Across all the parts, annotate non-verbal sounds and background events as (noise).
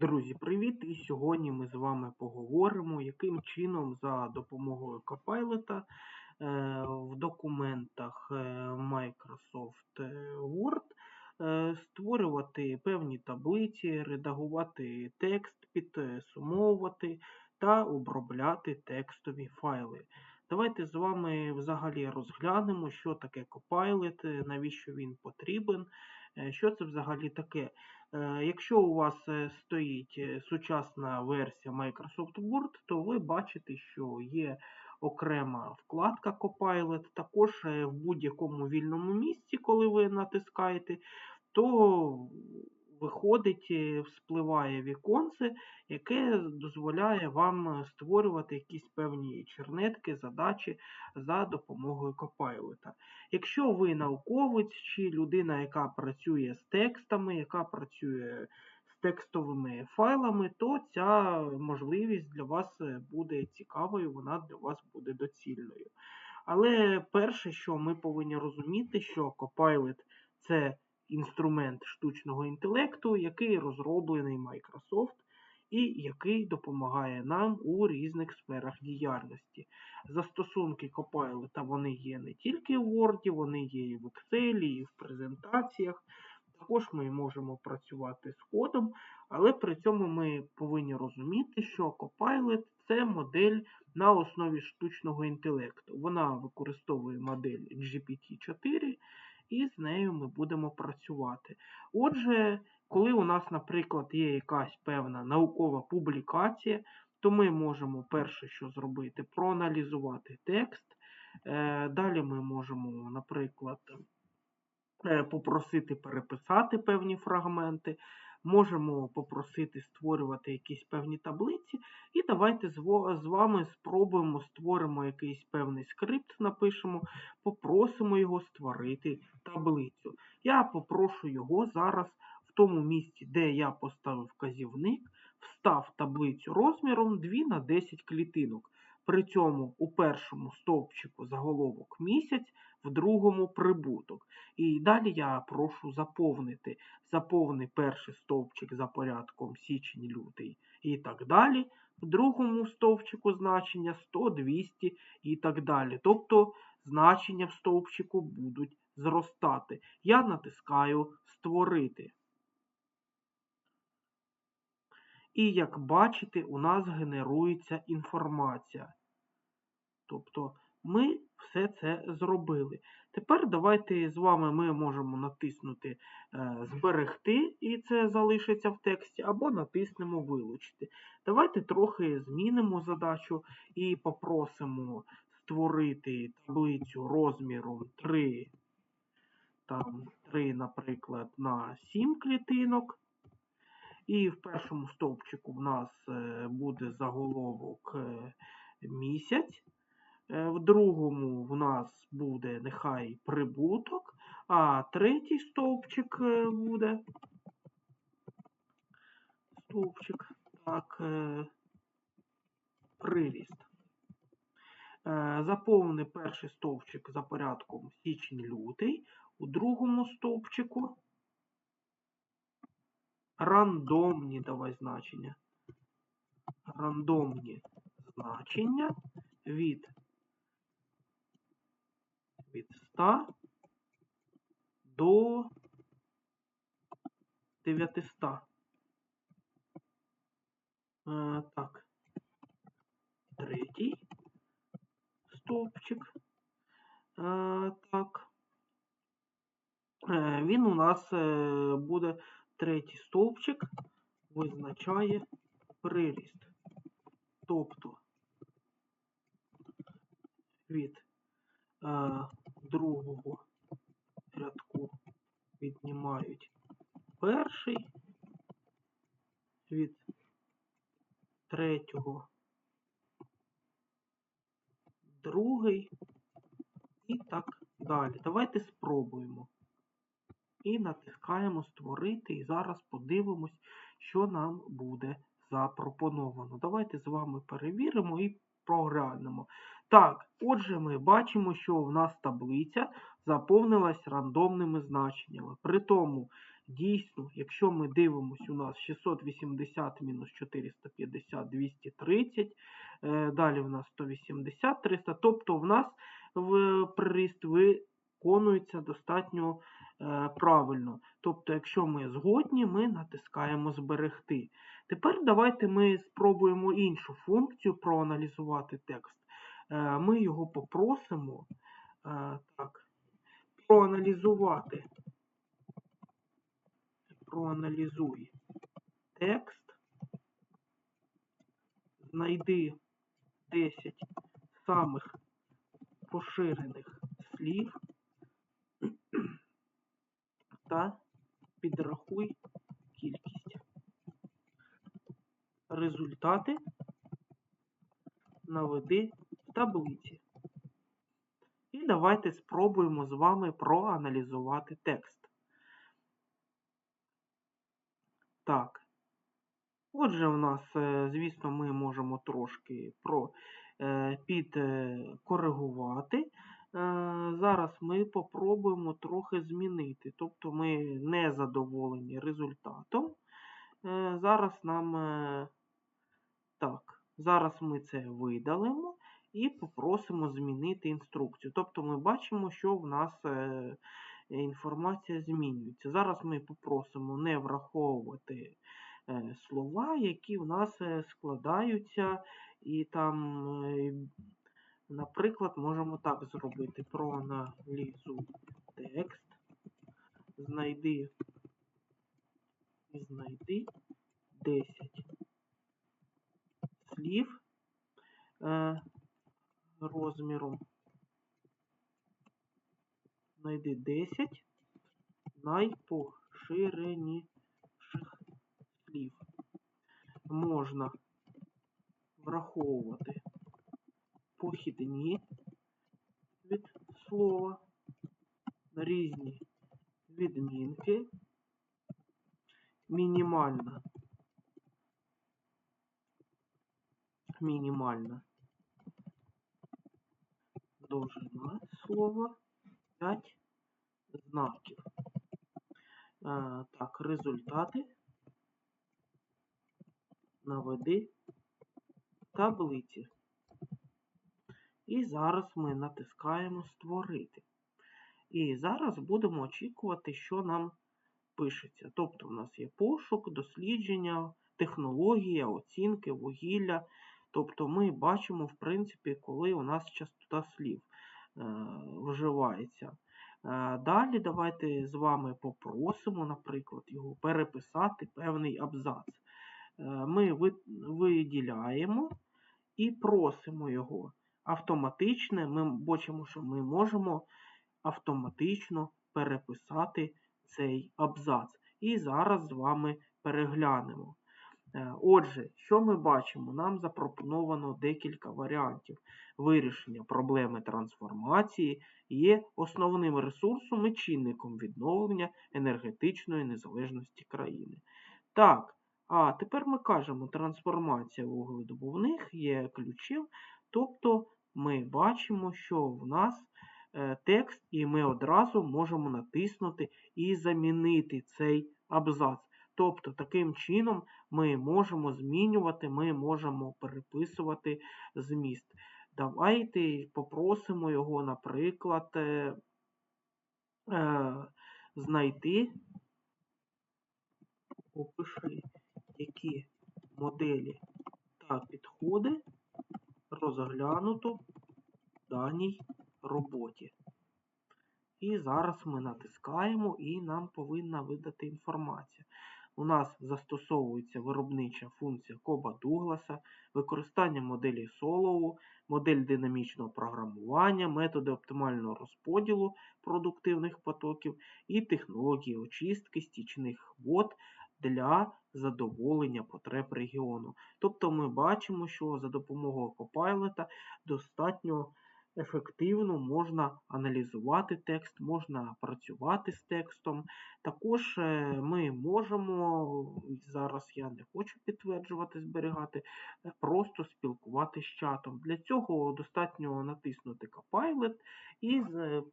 Друзі, привіт! І сьогодні ми з вами поговоримо, яким чином за допомогою Copilot е, в документах е, Microsoft Word е, створювати певні таблиці, редагувати текст, підсумовувати та обробляти текстові файли. Давайте з вами взагалі розглянемо, що таке Copilot, навіщо він потрібен, що це взагалі таке. Е, Якщо у вас е, стоїть е, сучасна версія Microsoft Word, то ви бачите, що є окрема вкладка Copilot. Також е, в будь-якому вільному місці, коли ви натискаєте, то виходить, е, вспливає віконце, яке дозволяє вам е, створювати якісь певні чернетки, задачі за допомогою Copilot. Якщо ви науковець чи людина, яка працює з текстами, яка працює з текстовими файлами, то ця можливість для вас е, буде цікавою, вона для вас буде доцільною. Але перше, що ми повинні розуміти, що Copilot – це інструмент штучного інтелекту, який розроблений Microsoft і який допомагає нам у різних сферах діяльності. Застосунки Copilot вони є не тільки в Word, вони є і в Excel, і в презентаціях. Також ми можемо працювати з кодом, але при цьому ми повинні розуміти, що Copilot – це модель на основі штучного інтелекту. Вона використовує модель GPT-4, і з нею ми будемо працювати. Отже, коли у нас, наприклад, є якась певна наукова публікація, то ми можемо перше, що зробити, проаналізувати текст. Е, Далі ми можемо, наприклад, е, попросити переписати певні фрагменти, можемо попросити створювати якісь певні таблиці. І давайте з вами спробуємо створимо якийсь певний скрипт, напишемо, попросимо його створити таблицю. Я попрошу його зараз в тому місці, де я поставив вказівник, встав таблицю розміром 2 на 10 клітинок. При цьому у першому стовпчику заголовок місяць, в другому прибуток. І далі я прошу заповнити. Заповни перший стовпчик за порядком січень, лютий і так далі. В другому стовпчику значення 100, 200 і так далі. Тобто значення в стовпчику будуть зростати. Я натискаю Створити. І як бачите, у нас генерується інформація. Тобто ми все це зробили. Тепер давайте з вами ми можемо натиснути е, Зберегти, і це залишиться в тексті, або натиснемо Вилучити. Давайте трохи змінимо задачу і попросимо створити таблицю розміром 3, там, 3, наприклад, на 7 клітинок. І в першому стовпчику в нас е, буде заголовок е, місяць. Е, В другому в нас буде нехай прибуток, а третій стовпчик буде стовпчик, так, приріст. Заповни перший стовпчик за порядком січень-лютий, у другому стовпчику рандомні давай значення. Рандомні значення від, від 100 до 900. Е, так. Третій стовпчик. Е, так. Е, він у нас буде третій стовпчик визначає приріст. Тобто від е, другого рядку віднімають перший, від третього другий і так далі. Давайте спробуємо. І натискаємо Створити. І зараз подивимось, що нам буде запропоновано. Давайте з вами перевіримо і проглянемо. Так, отже, ми бачимо, що в нас таблиця заповнилась рандомними значеннями. При тому Дійсно, якщо ми дивимося, у нас 680 мінус 450 230, е, далі в нас 180 300, тобто в нас в приріст виконується достатньо правильно. Тобто, якщо ми згодні, ми натискаємо зберегти. Тепер давайте ми спробуємо іншу функцію проаналізувати текст. Е, Ми його попросимо е, так, проаналізувати. Проаналізуй текст, знайди 10 самих поширених слів та підрахуй кількість. Результати наведи в таблиці. І давайте спробуємо з вами проаналізувати текст. Так. Отже, у нас, е, звісно, ми можемо трошки про, е, підкоригувати. Е, зараз ми попробуємо трохи змінити. Тобто ми не задоволені результатом. Зараз нам так, зараз ми це видалимо і попросимо змінити інструкцію. Тобто ми бачимо, що в нас інформація змінюється. Зараз ми попросимо не враховувати е, слова, які в нас е, складаються, і там, е, наприклад, можемо так зробити: проаналізуй текст, знайди і знайди 10 слів розміром знайди 10 найпоширеніших слів. Можна враховувати похідні від слова, різні відмінки, мінімальна, мінімальна довжина слова 5 знаків. А, так, результати наведи таблиці. І зараз ми натискаємо Створити. І зараз будемо очікувати, що нам пишеться. Тобто, в нас є пошук, дослідження, технологія, оцінки, вугілля. Тобто ми бачимо, в принципі, коли у нас частота слів. Е, вживається. Е, далі давайте з вами попросимо, наприклад, його переписати певний абзац. Е, ми виділяємо і просимо його автоматично. Ми бачимо, що ми можемо автоматично переписати цей абзац. І зараз з вами переглянемо. Е, отже, що ми бачимо? Нам запропоновано декілька варіантів. Вирішення проблеми трансформації є основним ресурсом і чинником відновлення енергетичної незалежності країни. Так, а тепер ми кажемо, трансформація вугледобувних є ключем, тобто ми бачимо, що в нас е, текст, і ми одразу можемо натиснути і замінити цей абзац. Тобто, таким чином ми можемо змінювати, ми можемо переписувати зміст. Давайте попросимо його, наприклад, е, е, знайти, опиши, які моделі та підходи розглянуто в даній роботі. І зараз ми натискаємо і нам повинна видати інформація. У нас застосовується виробнича функція Коба Дугласа, використання моделі Солову, модель динамічного програмування, методи оптимального розподілу продуктивних потоків і технології очистки стічних вод для задоволення потреб регіону. Тобто ми бачимо, що за допомогою Copilot достатньо ефективно можна аналізувати текст, можна працювати з текстом. Також е, ми можемо, зараз я не хочу підтверджувати, зберігати, е, просто спілкуватися з чатом. Для цього достатньо натиснути Copilot і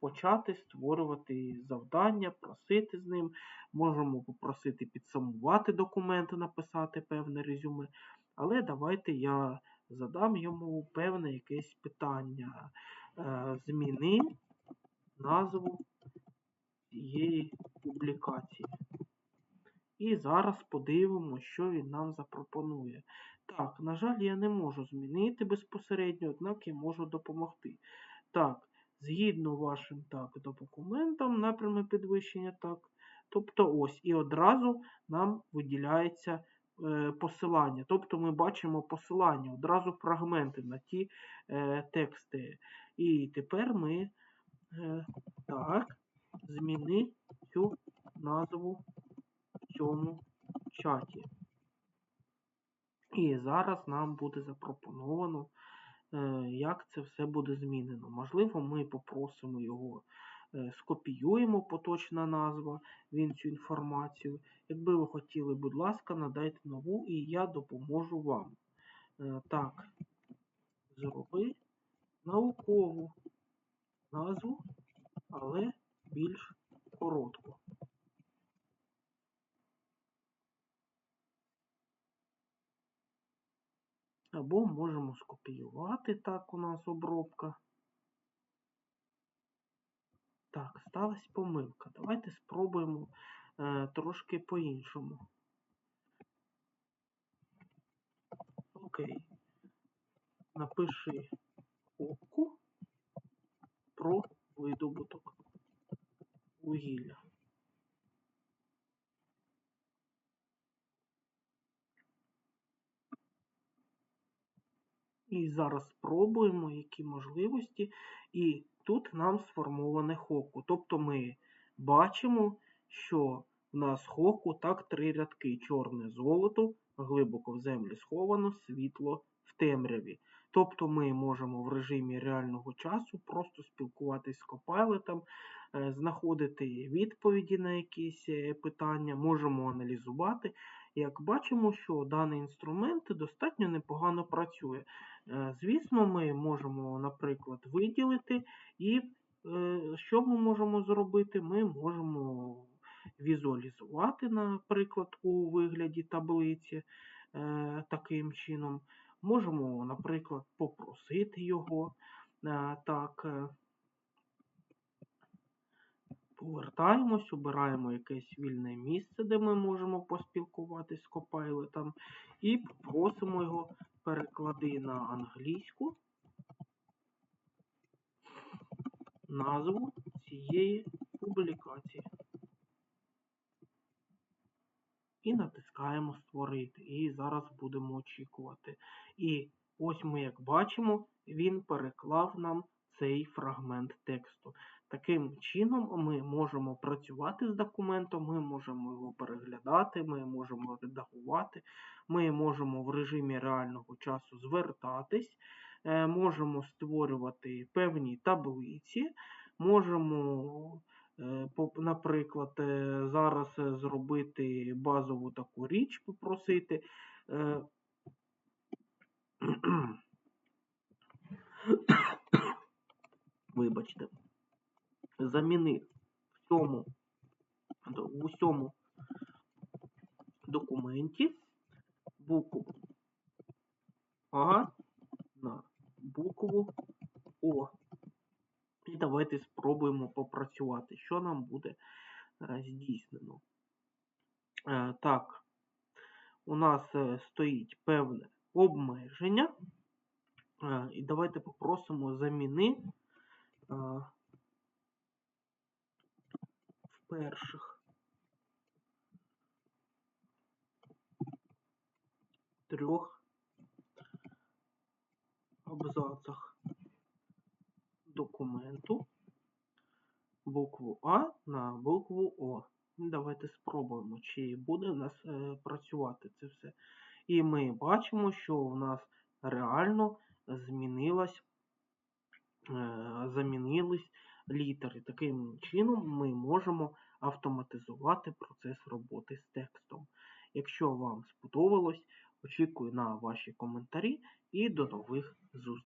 почати створювати завдання, просити з ним. Можемо попросити підсумувати документи, написати певне резюме. Але давайте я задам йому певне якесь питання. Е, Зміни назву цієї публікації. І зараз подивимося, що він нам запропонує. Так, на жаль, я не можу змінити безпосередньо, однак я можу допомогти. Так, згідно вашим так, документам, напрями підвищення, так. Тобто ось, і одразу нам виділяється посилання. Тобто ми бачимо посилання, одразу фрагменти на ті е, тексти. І тепер ми е, так, зміни цю назву в цьому чаті. І зараз нам буде запропоновано, е, як це все буде змінено. Можливо, ми попросимо його, е, скопіюємо поточна назва, він цю інформацію. Якби ви хотіли, будь ласка, надайте нову і я допоможу вам. Е, Так, зроби наукову назву, але більш коротку. Або можемо скопіювати, так у нас обробка. Так, сталася помилка. Давайте спробуємо е, трошки по-іншому. Окей. Напиши опку про видобуток вугілля. І зараз спробуємо, які можливості. І тут нам сформоване хоку. Тобто ми бачимо, що в нас хоку так три рядки: чорне золото, глибоко в землі сховано, світло в темряві. Тобто ми можемо в режимі реального часу просто спілкуватись з копайлетом, е, знаходити відповіді на якісь е, питання, можемо аналізувати. Як бачимо, що даний інструмент достатньо непогано працює. Е, Звісно, ми можемо, наприклад, виділити, і е, що ми можемо зробити? Ми можемо візуалізувати, наприклад, у вигляді таблиці е, таким чином. Можемо, наприклад, попросити його так. Повертаємось, обираємо якесь вільне місце, де ми можемо поспілкуватись з копайлетом, і просимо його переклади на англійську назву цієї публікації. І натискаємо Створити. І зараз будемо очікувати. І ось ми, як бачимо, він переклав нам цей фрагмент тексту. Таким чином ми можемо працювати з документом, ми можемо його переглядати, ми можемо редагувати, ми можемо в режимі реального часу звертатись, е, можемо створювати певні таблиці, можемо, е, наприклад, е, зараз зробити базову таку річ, попросити. (coughs) Вибачте заміни в цьому в усьому документі букву А на букву О. І давайте спробуємо попрацювати, що нам буде е, здійснено. Е, Так, у нас е, стоїть певне обмеження. І давайте попросимо заміни перших трьох абзацах документу букву А на букву О. Давайте спробуємо, чи буде у нас е, працювати це все. І ми бачимо, що у нас реально змінилась замінились літери. Таким чином ми можемо автоматизувати процес роботи з текстом. Якщо вам сподобалось, очікую на ваші коментарі і до нових зустрічей.